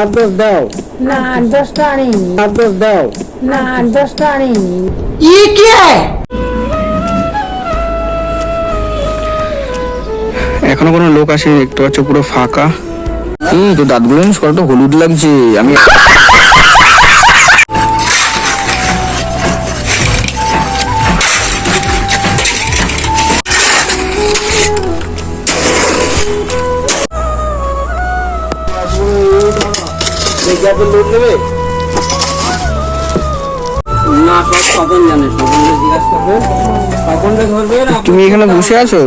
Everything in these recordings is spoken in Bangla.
আট দশ দাও। না আট দশটা আনিনি আট দশ দাও। না আট দশটা আনিনি এখনও কোনো লোক আসেনি দেখতে পাচ্ছ পুরো ফাঁকা। হুম তো দাঁতগুলো কতটা হলুদ লাগছে আমি তুমি এখানে বসে আছো?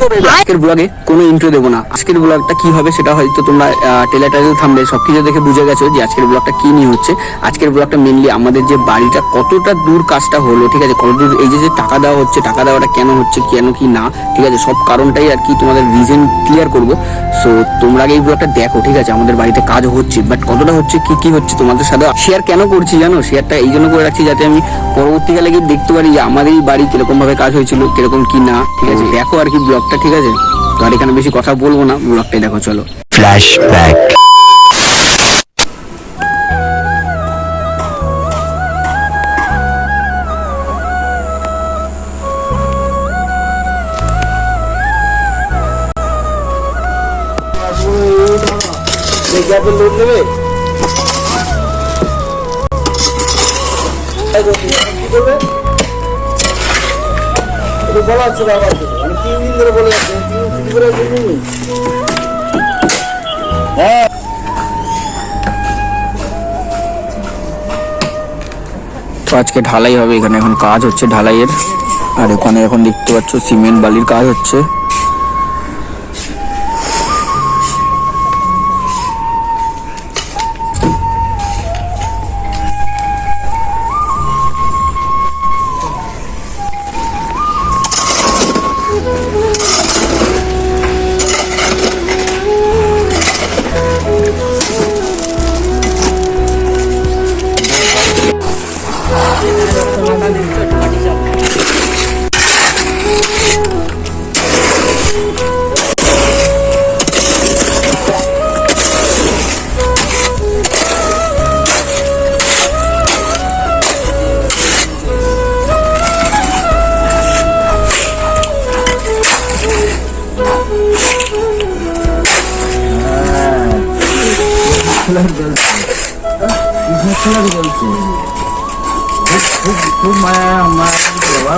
আজকের ব্লগে কোনো ইন্ট্রো দেবো না। আজকের ব্লগটা কি হবে সেটা হয়তো তোমরা টেলার টাইটেল থামবে সবকিছু দেখে বুঝে গেছো যে আজকের ব্লগটা কি নিয়ে হচ্ছে। আজকের ব্লগটা মেনলি আমাদের যে বাড়িটা কতটা দূর কাজটা হলো ঠিক আছে? কত দূর এই যে যে টাকা দেওয়া হচ্ছে টাকা দেওয়াটা কেন হচ্ছে কেন কি না ঠিক আছে? সব কারণটাই আর কি তোমাদের রিজন ক্লিয়ার করব। সো তোমরা আগে এই ব্লগটা দেখো ঠিক আছে? আমাদের বাড়িতে কাজ হচ্ছে বাট কতটা হচ্ছে কি কি হচ্ছে তোমাদের সাথে শেয়ার কেন করছি জানো? শেয়ারটা এই জন্য করে রাখছি যাতে আমি পরবর্তীকালে গিয়ে দেখতে পারি যে আমাদের এই বাড়ি কীরকম ভাবে কাজ হয়েছিল কীরকম কি না ঠিক আছে? দেখো আর কি ব্লগটা ঠিক আছে? তো আর এখানে বেশি কথা বলব না ব্লগটাই দেখো চলো। Flashback. গ্যাপের লোড নেবে কি করবে বলা হচ্ছে। আমি তিন দিন ধরে বলে যাচ্ছি। তিন দিন হ্যাঁ। তো আজকে ঢালাই হবে, এখানে এখন কাজ হচ্ছে ঢালাইয়ের। আর ওখানে এখন দেখতে পাচ্ছ সিমেন্ট বালির কাজ হচ্ছে। খুব মায়া মায়া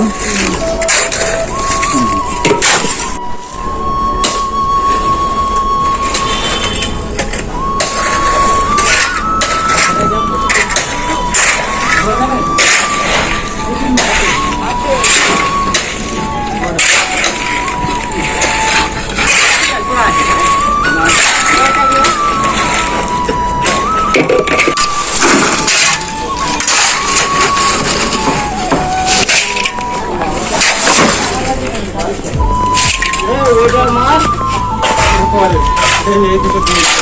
বাবা The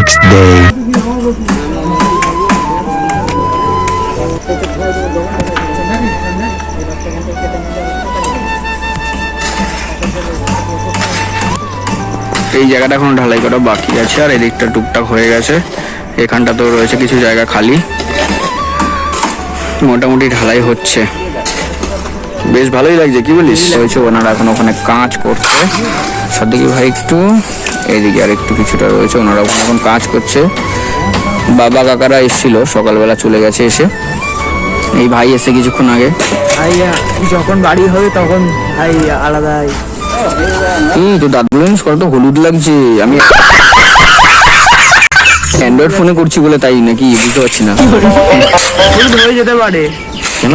next day. এই জায়গাটা এখন ঢালাই করা বাকি আছে আর এদিকটা টুকটাক হয়ে গেছে। এখানটা তো রয়েছে কিছু জায়গা খালি। মোটামুটি ঢালাই হচ্ছে। বেশ ভালোই লাগছে কি বলিস? হয়েছে ওনারা এখন ওখানে কাজ করছে। সাদিকি ভাই একটু এইদিকে আর একটু কিছুটা রয়েছে ওনারা ওখানে এখন কাজ করছে। বাবা কাকারা এসেছিল সকালবেলা চলে গেছে এসে। এই ভাই এসে কিছুক্ষণ আগে। যখন বাড়ি হবে তখন ভাই আলাদাই হুম তো দাঁতগুলো জানিস কতটা হলুদ লাগছে আমি অ্যান্ড্রয়েড ফোনে করছি বলে তাই নাকি বুঝতে পারছি না। হলুদ হয়ে যেতে পারে। কেন?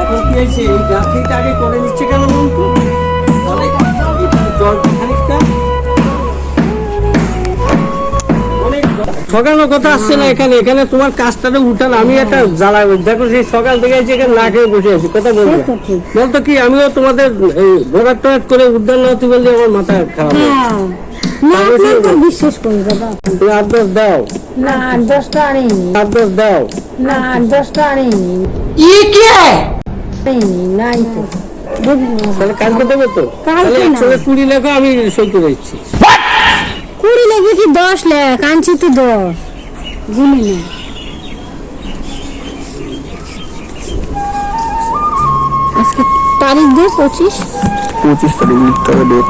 এখন কি হয়েছে? এই গাছটা আগে করে নিচ্ছে কেন বলতো জল সকালের কথা আসছে না এখানে এখানে তোমার কাজটাতে উঠান আমি একটা জ্বালা দেখো সেই সকাল থেকে আছি এখানে না খেয়ে বসে আছি কথা বলব। বলতো কি আমিও তোমাদের এই ভোরাট টোরাট করে উদ্যান না হতে বললে আমার মাথা খারাপ হয়। না আপনি তো বিশ্বাস করি দাদা। আট দশ দাও। না আট দশটা আনিনি। আট দশ দাও। না আট দশটা আনিনি। আনিনি নাই তো। তাহলে কালকে দেবে তো? তাহলে। কুড়ি লেখো আমি সই করে দিচ্ছি কুড়ি লেগে কি দশ লেখ? আনছি তো দশ। গুনি না। আজকে তারিখ দিয়ে পঁচিশ? পঁচিশ তারিখ লিখতে ডেট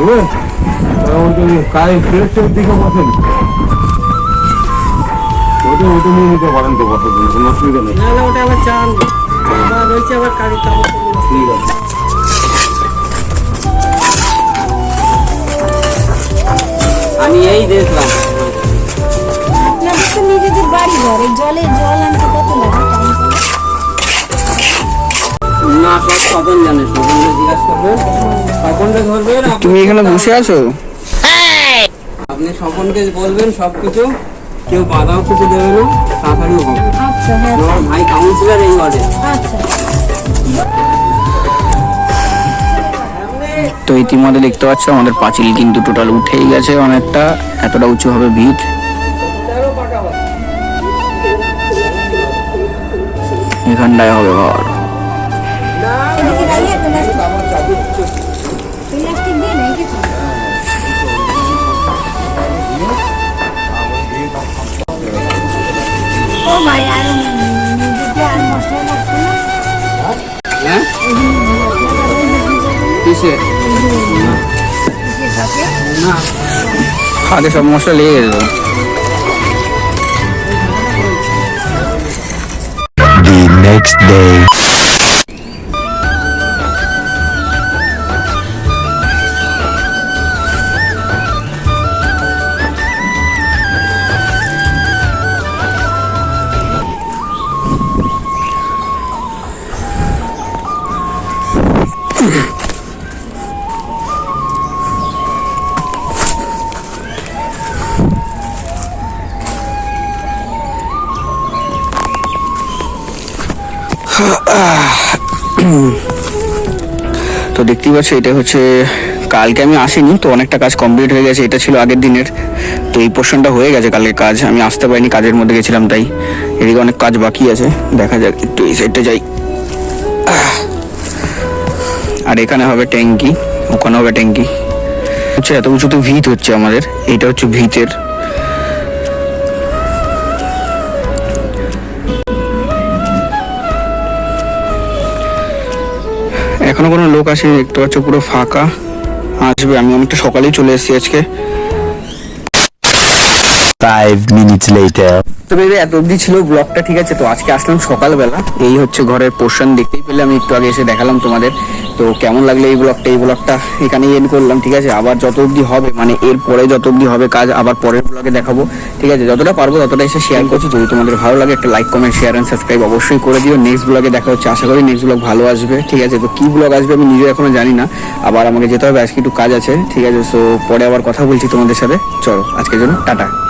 লাগবে কাল ফ্রেশের দিকে বসেন ওটা ওটা নিয়ে নিতে পারেন তো কত দিন কোনো অসুবিধা নেই। না না ওটা আবার চান। রয়েছে আবার কারি ঠিক আছে। আমি এই দেখলাম। আপনাদের তো নিজেদের বাড়ি ঘর এই জলে জল আনতে কত লাগে? না সব স্বপন জানে স্বপনকে তুমি এখানে বসে আছো? আপনি স্বপনকে বলবেন সব কিছু কেউ বাধাও কিছু দেবে না তাড়াতাড়িও হবে। আচ্ছা হ্যাঁ। ভাই কাউন্সিলর এই ওয়ার্ডে আচ্ছা। তো ইতিমধ্যে দেখতে পাচ্ছ আমাদের পাঁচিল কিন্তু টোটাল উঠেই গেছে অনেকটা এতটা উঁচু হবে ভিত এখানটায় হবে ঘর। ও ভাই আর নিজেকে আর মশলা লাগছে না হ্যাঁ কিসে না হাতে সব মশলা লেগে গেছে তো। The next day. তো দেখতেই পাচ্ছ, এটা হচ্ছে, কালকে আমি আসিনি, তো অনেকটা কাজ কমপ্লিট হয়ে গেছে, এটা ছিল আগের দিনের। তো এই পোর্শনটা হয়ে গেছে কালকে কাজ, আমি আসতে পারিনি, কাজের মধ্যে গেছিলাম তাই। এদিকে অনেক কাজ বাকি আছে, দেখা যাক, একটু এই সাইডটা যাই। আর এখানে হবে ট্যাঙ্কি, ওখানে হবে ট্যাঙ্কি। হচ্ছে এত উঁচুতে ভিত হচ্ছে আমাদের, এটা হচ্ছে ভিতের এখনও কোনো লোক আসেনি দেখতে পাচ্ছ পুরো ফাঁকা। আসবে আমি অনেকটা সকালেই চলে এসেছি আজকে। Five minutes later. তো বেবি এত অবধি ছিল ব্লগটা ঠিক আছে? তো আজকে আসলাম সকালবেলা। এই হচ্ছে ঘরের পোর্শন দেখতেই পেলে আমি একটু আগে এসে দেখালাম তোমাদের। তো কেমন লাগল এই ব্লগটা এই ব্লগটা এখানেই এন্ড করলাম, ঠিক আছে? আবার যত অবধি হবে মানে এর পরে যত অবধি হবে কাজ, আবার পরের ব্লগে দেখাবো, ঠিক আছে? যতটা পারব ততটা এসে শেয়ার করছি। যদি তোমাদের ভালো লাগে, একটা like comment share and subscribe অবশ্যই করে দিও। নেক্সট ব্লগে দেখা হচ্ছে। আশা করি নেক্সট ব্লগ ভালো আসবে, ঠিক আছে? তো কি ব্লগ আসবে আমি নিজে এখনও জানি না। আবার আমাকে যেতে হবে, আজকে একটু কাজ আছে, ঠিক আছে? সো পরে আবার কথা বলছি তোমাদের সাথে। চলো, আজকের জন্য টাটা।